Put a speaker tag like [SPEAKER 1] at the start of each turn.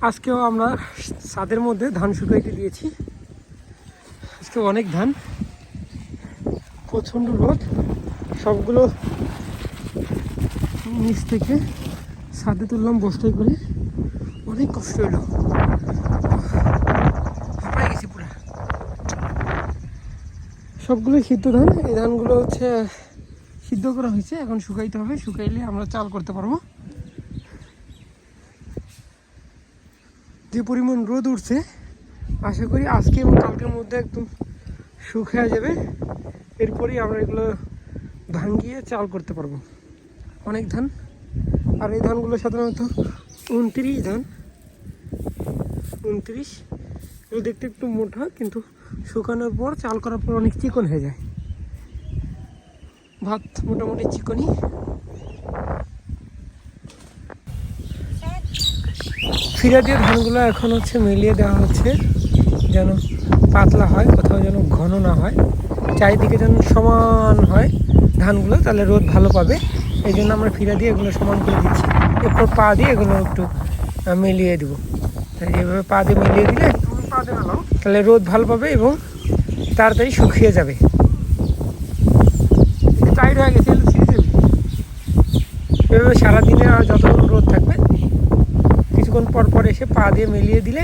[SPEAKER 1] আজকেও আমরা ছাদের মধ্যে ধান শুকাইতে দিয়েছি। আজকে অনেক ধান। প্রচণ্ড রোদ। সবগুলো নিচ থেকে ছাদে তুললাম, বস্তায় করে। অনেক কষ্ট হলো। গেছি পুরা। সবগুলো সিদ্ধ ধান। এই ধানগুলো হচ্ছে, সিদ্ধ করা হয়েছে। এখন শুকাইতে হবে। শুকাইলে আমরা চাল করতে পারব। যে পরিমাণ রোদ উঠছে, আশা করি আজকে এবং কালকের মধ্যে একদম শুকিয়ে যাবে। এরপরেই আমরা এগুলো ভাঙ্গিয়ে চাল করতে পারব। অনেক ধান, আর এই ধানগুলো সাধারণত উনত্রিশ ধান। উনত্রিশ। এগুলো দেখতে একটু মোটা, কিন্তু শুকানোর পর, চাল করার পর অনেক চিকন হয়ে যায়। ভাত মোটামুটি চিকনই। ফিরা দিয়ে ধানগুলো এখন হচ্ছে মিলিয়ে দেওয়া হচ্ছে, যেন পাতলা হয়, কোথাও যেন ঘন না হয়, চারিদিকে যেন সমান হয় ধানগুলো, তাহলে রোদ ভালো পাবে। এই জন্য আমরা ফিরা দিয়ে এগুলো সমান করে দিচ্ছি। এরপর পা দিয়ে এগুলো একটু মিলিয়ে দেবো। তাই এইভাবে পা দিয়ে মিলিয়ে দিলে তাহলে রোদ ভালো পাবে এবং তাড়াতাড়ি শুকিয়ে যাবে। টাইট হয়ে গেছে এভাবে সারাদিনে যতক্ষণ রোদ থাকবে কিছুক্ষণ পর পর এসে পা দিয়ে মিলিয়ে দিলে